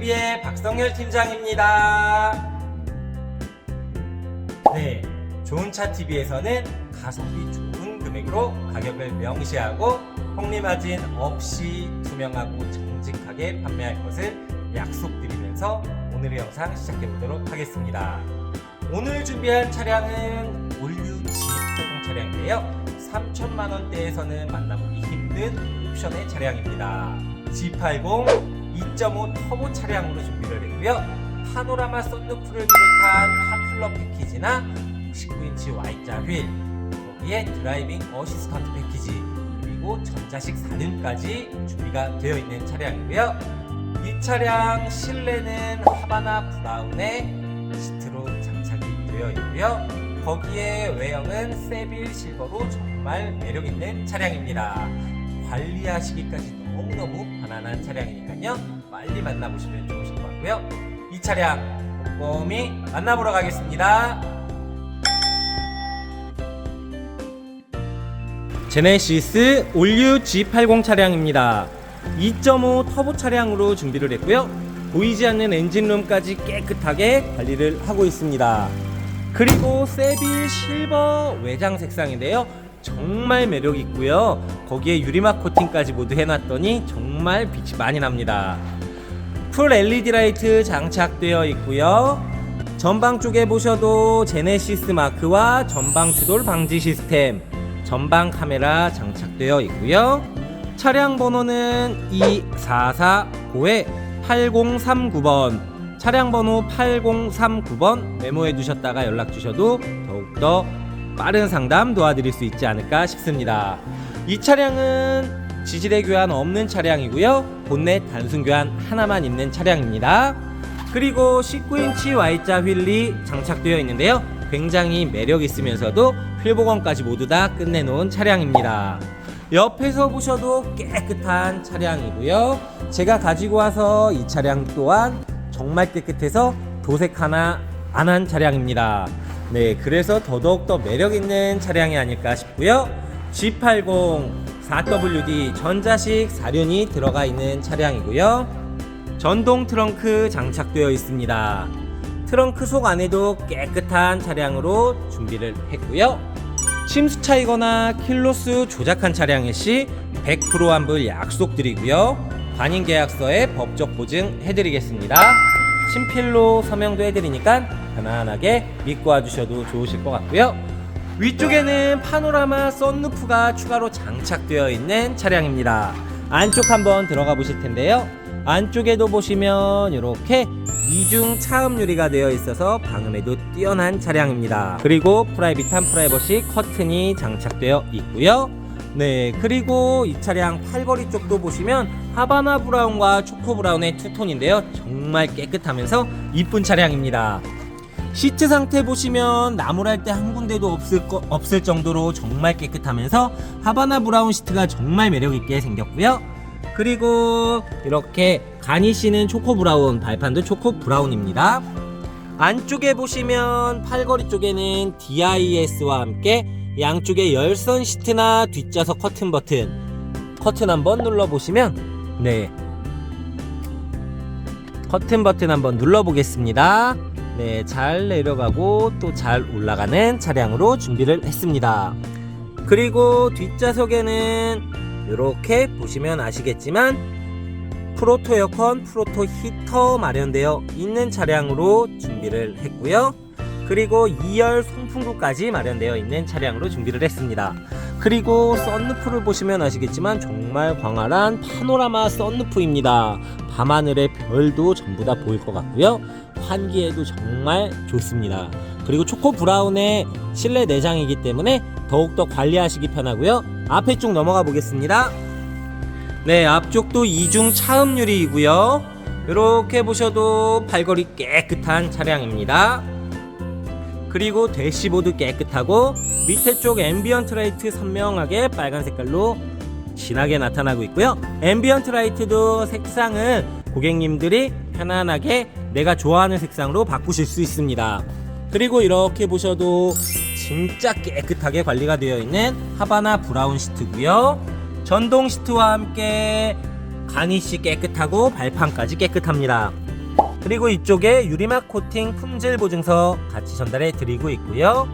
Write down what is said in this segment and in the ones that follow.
TV의 박성열 팀장입니다. 네, 좋은 차TV에서는 가성비 좋은 금액으로 가격을 명시하고 폭리마진 없이 투명하고 정직하게 판매할 것을 약속드리면서 오늘의 영상 시작해 보도록 하겠습니다. 오늘 준비한 차량은 올류 G80 차량인데요. 3천만 원대에서는 만나보기 힘든 옵션의 차량입니다. G80 2.5 터보 차량으로 준비를 했고요. 파노라마 썬루프를 비롯한 파퓰러 패키지나 19인치 Y자 휠, 거기에 드라이빙 어시스턴트 패키지, 그리고 전자식 사륜까지 준비가 되어 있는 차량이고요. 이 차량 실내는 하바나 브라운의 시트로 장착이 되어 있고요. 거기에 외형은 세빌 실버로 정말 매력 있는 차량입니다. 관리하시기까지 너무너무 편안한 차량이니까요. 빨리 만나보시면 좋으실 것 같고요. 이 차량 꼼꼼히 만나보러 가겠습니다. 제네시스 올류 G80 차량입니다. 2.5 터보 차량으로 준비를 했고요. 보이지 않는 엔진룸까지 깨끗하게 관리를 하고 있습니다. 그리고 세빌 실버 외장 색상인데요. 정말 매력 있고요. 거기에 유리막 코팅까지 모두 해놨더니 정말 빛이 많이 납니다. 풀 LED 라이트 장착되어 있고요. 전방 쪽에 보셔도 제네시스 마크와 전방 추돌 방지 시스템, 전방 카메라 장착되어 있고요. 차량 번호는 2449에 8039번. 차량 번호 8039번 메모해 두셨다가 연락 주셔도 더욱더 빠른 상담 도와드릴 수 있지 않을까 싶습니다. 이 차량은 지지대 교환 없는 차량이고요. 본넷 단순 교환 하나만 있는 차량입니다. 그리고 19인치 Y자 휠이 장착되어 있는데요. 굉장히 매력 있으면서도 휠 복원까지 모두 다 끝내놓은 차량입니다. 옆에서 보셔도 깨끗한 차량이고요. 제가 가지고 와서 이 차량 또한 정말 깨끗해서 도색 하나 안 한 차량입니다. 네, 그래서 더더욱 더 매력 있는 차량이 아닐까 싶고요. G80 4WD 전자식 사륜이 들어가 있는 차량이고요. 전동 트렁크 장착되어 있습니다. 트렁크 속 안에도 깨끗한 차량으로 준비를 했고요. 침수 차이거나 킬로수 조작한 차량일 시 100% 환불 약속드리고요. 관인 계약서에 법적 보증 해드리겠습니다. 친필로 서명도 해드리니까 편안하게 믿고 와주셔도 좋으실 것 같고요. 위쪽에는 파노라마 썬루프가 추가로 장착되어 있는 차량입니다. 안쪽 한번 들어가 보실 텐데요. 안쪽에도 보시면 이렇게 이중 차음 유리가 되어 있어서 방음에도 뛰어난 차량입니다. 그리고 프라이빗한 프라이버시 커튼이 장착되어 있고요. 네, 그리고 이 차량 팔걸이 쪽도 보시면 하바나 브라운과 초코 브라운의 투톤인데요. 정말 깨끗하면서 이쁜 차량입니다. 시트 상태 보시면 나무랄 때 한 군데도 없을, 거, 없을 정도로 정말 깨끗하면서 하바나 브라운 시트가 정말 매력있게 생겼고요. 그리고 이렇게 가니쉬는 초코 브라운, 발판도 초코 브라운입니다. 안쪽에 보시면 팔걸이 쪽에는 DIS와 함께 양쪽에 열선 시트나 뒷좌석 커튼 버튼 커튼 한번 눌러보시면 네 커튼 버튼 한번 눌러보겠습니다 네 잘 내려가고 또 잘 올라가는 차량으로 준비를 했습니다 그리고 뒷좌석에는 이렇게 보시면 아시겠지만 프로토 에어컨, 프로토 히터 마련되어 있는 차량으로 준비를 했고요. 그리고 2열 송풍구까지 마련되어 있는 차량으로 준비를 했습니다. 그리고 썬루프를 보시면 아시겠지만 정말 광활한 파노라마 썬루프입니다. 밤하늘의 별도 전부 다 보일 것 같고요. 환기에도 정말 좋습니다. 그리고 초코 브라운의 실내 내장이기 때문에 더욱더 관리하시기 편하고요. 앞에 쭉 넘어가 보겠습니다. 네, 앞쪽도 이중 차음유리이고요. 이렇게 보셔도 발걸이 깨끗한 차량입니다. 그리고 대시보드 깨끗하고 밑에 쪽 앰비언트 라이트 선명하게 빨간 색깔로 진하게 나타나고 있고요. 앰비언트 라이트도 색상은 고객님들이 편안하게 내가 좋아하는 색상으로 바꾸실 수 있습니다. 그리고 이렇게 보셔도 진짜 깨끗하게 관리가 되어 있는 하바나 브라운 시트고요. 전동 시트와 함께 가니시 깨끗하고 발판까지 깨끗합니다. 그리고 이쪽에 유리막 코팅 품질 보증서 같이 전달해 드리고 있고요.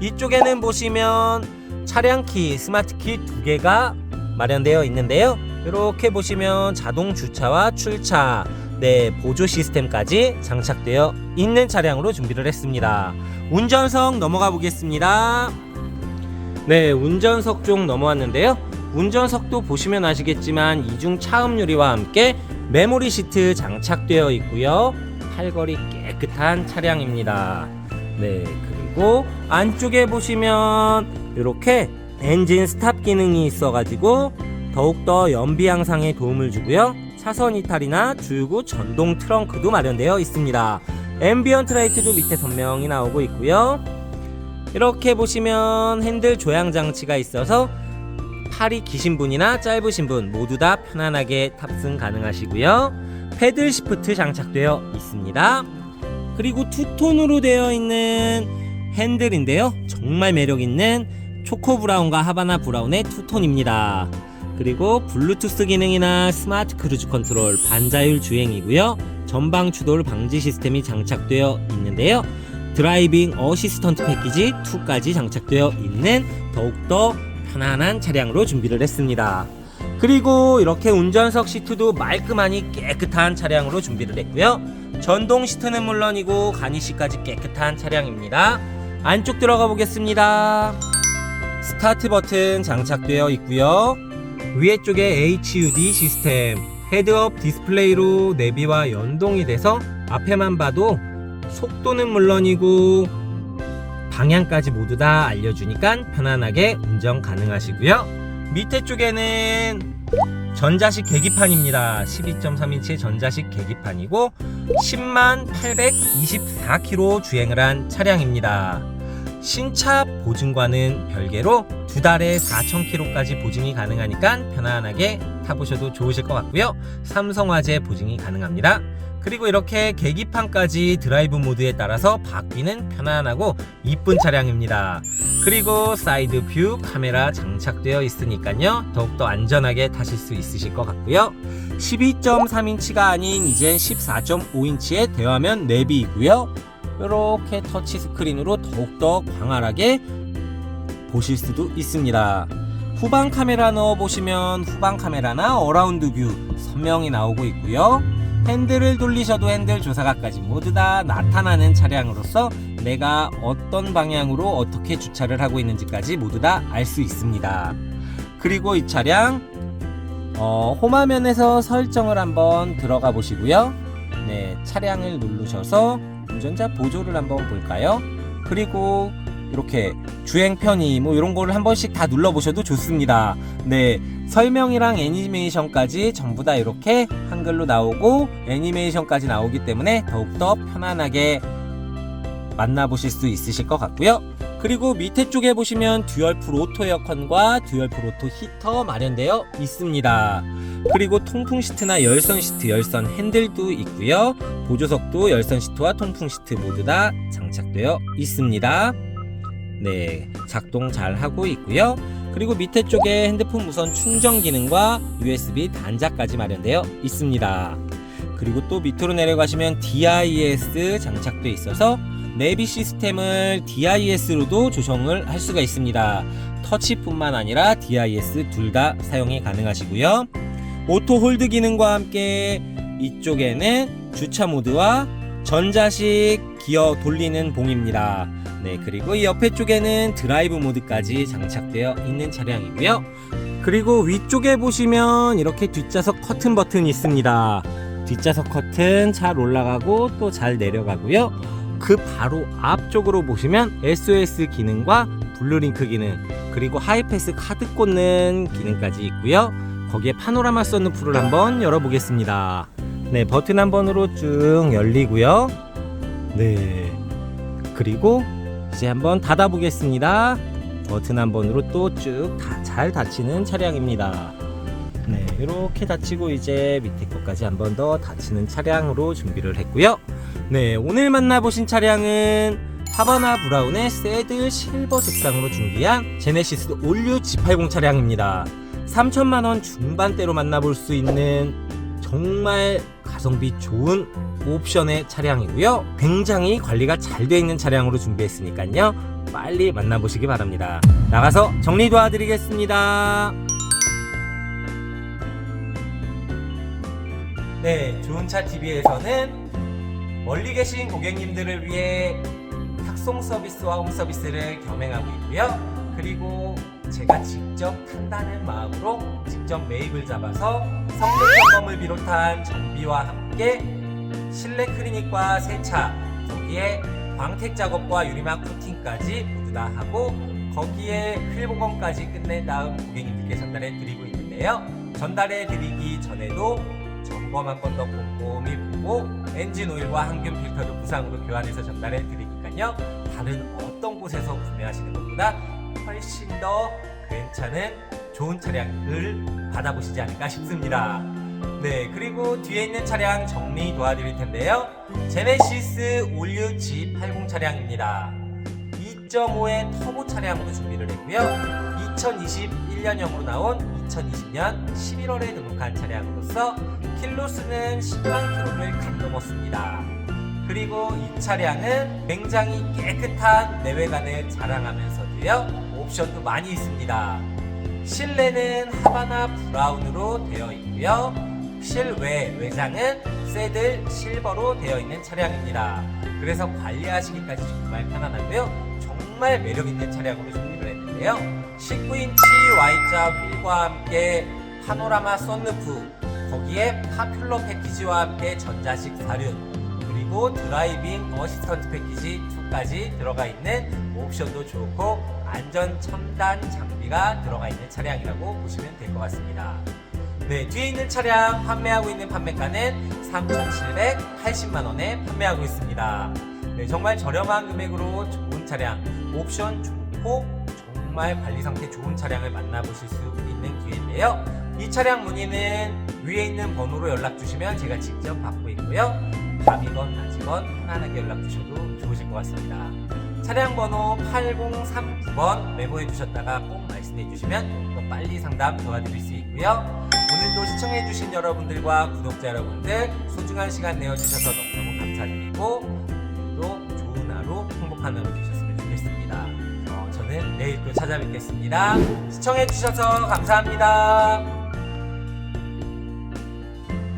이쪽에는 보시면 차량 키, 스마트 키 두 개가 마련되어 있는데요. 이렇게 보시면 자동 주차와 출차, 네, 보조 시스템까지 장착되어 있는 차량으로 준비를 했습니다. 운전석 넘어가 보겠습니다. 네, 운전석 쪽 넘어왔는데요. 운전석도 보시면 아시겠지만 이중 차음 유리와 함께 메모리 시트 장착되어 있고요. 팔걸이 깨끗한 차량입니다. 네, 그리고 안쪽에 보시면 이렇게 엔진 스탑 기능이 있어가지고 더욱더 연비 향상에 도움을 주고요. 차선 이탈이나 줄구 전동 트렁크도 마련되어 있습니다. 앰비언트 라이트도 밑에 선명히 나오고 있고요. 이렇게 보시면 핸들 조향 장치가 있어서 팔이 기신 분이나 짧으신 분 모두 다 편안하게 탑승 가능하시고요. 패들 시프트 장착되어 있습니다. 그리고 투톤으로 되어 있는 핸들인데요. 정말 매력 있는 초코 브라운과 하바나 브라운의 투톤입니다. 그리고 블루투스 기능이나 스마트 크루즈 컨트롤, 반자율 주행이고요. 전방 추돌 방지 시스템이 장착되어 있는데요. 드라이빙 어시스턴트 패키지 2까지 장착되어 있는 더욱더 편안한 차량으로 준비를 했습니다. 그리고 이렇게 운전석 시트도 말끔하니 깨끗한 차량으로 준비를 했고요. 전동 시트는 물론이고 가니시까지 깨끗한 차량입니다. 안쪽 들어가 보겠습니다. 스타트 버튼 장착되어 있고요. 위에 쪽에 HUD 시스템, 헤드업 디스플레이로 내비와 연동이 돼서 앞에만 봐도 속도는 물론이고 방향까지 모두 다 알려주니까 편안하게 운전 가능하시고요. 밑에 쪽에는 전자식 계기판입니다. 12.3인치 전자식 계기판이고 10만 824km 주행을 한 차량입니다. 신차 보증과는 별개로 두 달에 4,000km까지 보증이 가능하니까 편안하게 타보셔도 좋으실 것 같고요. 삼성화재 보증이 가능합니다. 그리고 이렇게 계기판까지 드라이브 모드에 따라서 바뀌는 편안하고 이쁜 차량입니다. 그리고 사이드 뷰 카메라 장착되어 있으니까요. 더욱더 안전하게 타실 수 있으실 것 같고요. 12.3인치가 아닌 이젠 14.5인치의 대화면 내비이고요. 이렇게 터치 스크린으로 더욱더 광활하게 보실 수도 있습니다. 후방 카메라 넣어 보시면 후방 카메라나 어라운드 뷰 선명히 나오고 있고요. 핸들을 돌리셔도 핸들 조사각까지 모두 다 나타나는 차량으로서 내가 어떤 방향으로 어떻게 주차를 하고 있는지까지 모두 다 알 수 있습니다. 그리고 이 차량 어, 홈화면에서 설정을 한번 들어가 보시고요. 네, 차량을 누르셔서 운전자 보조를 한번 볼까요? 그리고 이렇게 주행 편의 뭐 이런 거를 한 번씩 다 눌러 보셔도 좋습니다. 네. 설명이랑 애니메이션까지 전부 다 이렇게 한글로 나오고 애니메이션까지 나오기 때문에 더욱더 편안하게 만나보실 수 있으실 것 같고요. 그리고 밑에 쪽에 보시면 듀얼풀 오토 에어컨과 듀얼풀 오토 히터 마련되어 있습니다. 그리고 통풍 시트나 열선 시트, 열선 핸들도 있고요. 보조석도 열선 시트와 통풍 시트 모두 다 장착되어 있습니다. 네, 작동 잘 하고 있고요. 그리고 밑에 쪽에 핸드폰 무선 충전 기능과 USB 단자까지 마련되어 있습니다. 그리고 또 밑으로 내려가시면 DIS 장착되어 있어서 내비 시스템을 DIS로도 조정을 할 수가 있습니다. 터치뿐만 아니라 DIS 둘 다 사용이 가능하시고요. 오토 홀드 기능과 함께 이쪽에는 주차 모드와 전자식 기어 돌리는 봉입니다. 네, 그리고 이 옆에 쪽에는 드라이브 모드까지 장착되어 있는 차량이고요. 그리고 위쪽에 보시면 이렇게 뒷좌석 커튼 버튼이 있습니다. 뒷좌석 커튼 잘 올라가고 또 잘 내려가고요. 그 바로 앞쪽으로 보시면 SOS 기능과 블루링크 기능 그리고 하이패스 카드 꽂는 기능까지 있고요. 거기에 파노라마 선루프를 한번 열어보겠습니다. 네, 버튼 한 번으로 쭉 열리고요. 네. 그리고 이제 한번 닫아 보겠습니다. 버튼 한 번으로 또 쭉 다 잘 닫히는 차량입니다. 네, 이렇게 닫히고 이제 밑에 것까지 한 번 더 닫히는 차량으로 준비를 했고요. 네, 오늘 만나보신 차량은 하바나 브라운의 새드 실버 색상으로 준비한 제네시스 올류 G80 차량입니다. 3천만 원 중반대로 만나볼 수 있는 정말 가성비 좋은 옵션의 차량이고요. 굉장히 관리가 잘 되어 있는 차량으로 준비했으니까요. 빨리 만나보시기 바랍니다. 나가서 정리 도와드리겠습니다. 네, 좋은 차 TV에서는 멀리 계신 고객님들을 위해 탁송 서비스와 홈 서비스를 겸행하고 있고요. 그리고 제가 직접 탄다는 마음으로 직접 매입을 잡아서 점검을 비롯한 정비와 함께 실내 클리닉과 세차, 거기에 광택 작업과 유리막 코팅까지 모두 다 하고 거기에 휠 복원까지 끝낸 다음 고객님들께 전달해 드리고 있는데요. 전달해 드리기 전에도 점검 한 번 더 꼼꼼히 보고 엔진 오일과 항균 필터를 무상으로 교환해서 전달해 드리니까요. 다른 어떤 곳에서 구매하시는 것보다 훨씬 더 괜찮은 좋은 차량을 받아보시지 않을까 싶습니다. 네, 그리고 뒤에 있는 차량 정리 도와드릴 텐데요. 제네시스 올류 G80 차량입니다. 2.5의 터보 차량으로 준비를 했고요. 2021년형으로 나온 2020년 11월에 등록한 차량으로서 킬로수는 10만 킬로를 간 넘었습니다. 그리고 이 차량은 굉장히 깨끗한 내외관을 자랑하면서도요 옵션도 많이 있습니다. 실내는 하바나 브라운으로 되어 있고요. 실외 외장은 새들 실버로 되어 있는 차량입니다. 그래서 관리하시기까지 정말 편안하고요. 정말 매력 있는 차량으로 준비를 했는데요. 19인치 Y자 휠과 함께 파노라마 썬루프, 거기에 파퓰러 패키지와 함께 전자식 사륜, 그리고 드라이빙 어시스턴트 패키지 2까지 들어가 있는 옵션도 좋고 안전 첨단 장비가 들어가 있는 차량이라고 보시면 될 것 같습니다. 네, 뒤에 있는 차량 판매하고 있는 판매가는 3,780만 원에 판매하고 있습니다. 네, 정말 저렴한 금액으로 좋은 차량, 옵션 좋고 정말 관리 상태 좋은 차량을 만나보실 수 있는 기회인데요. 이 차량 문의는 위에 있는 번호로 연락 주시면 제가 직접 받고 있고요. 밤이건 낮이건 편안하게 연락 주셔도 좋으실 것 같습니다. 차량 번호 8039번 메모해 두셨다가 꼭 말씀해 주시면 더 빨리 상담 도와드릴 수 있고요. 오늘도 시청해 주신 여러분들과 구독자 여러분들 소중한 시간 내어 주셔서 너무너무 감사드리고 또 좋은 하루 행복한 하루 되셨으면 좋겠습니다. 어, 저는 내일 또 찾아뵙겠습니다. 시청해 주셔서 감사합니다.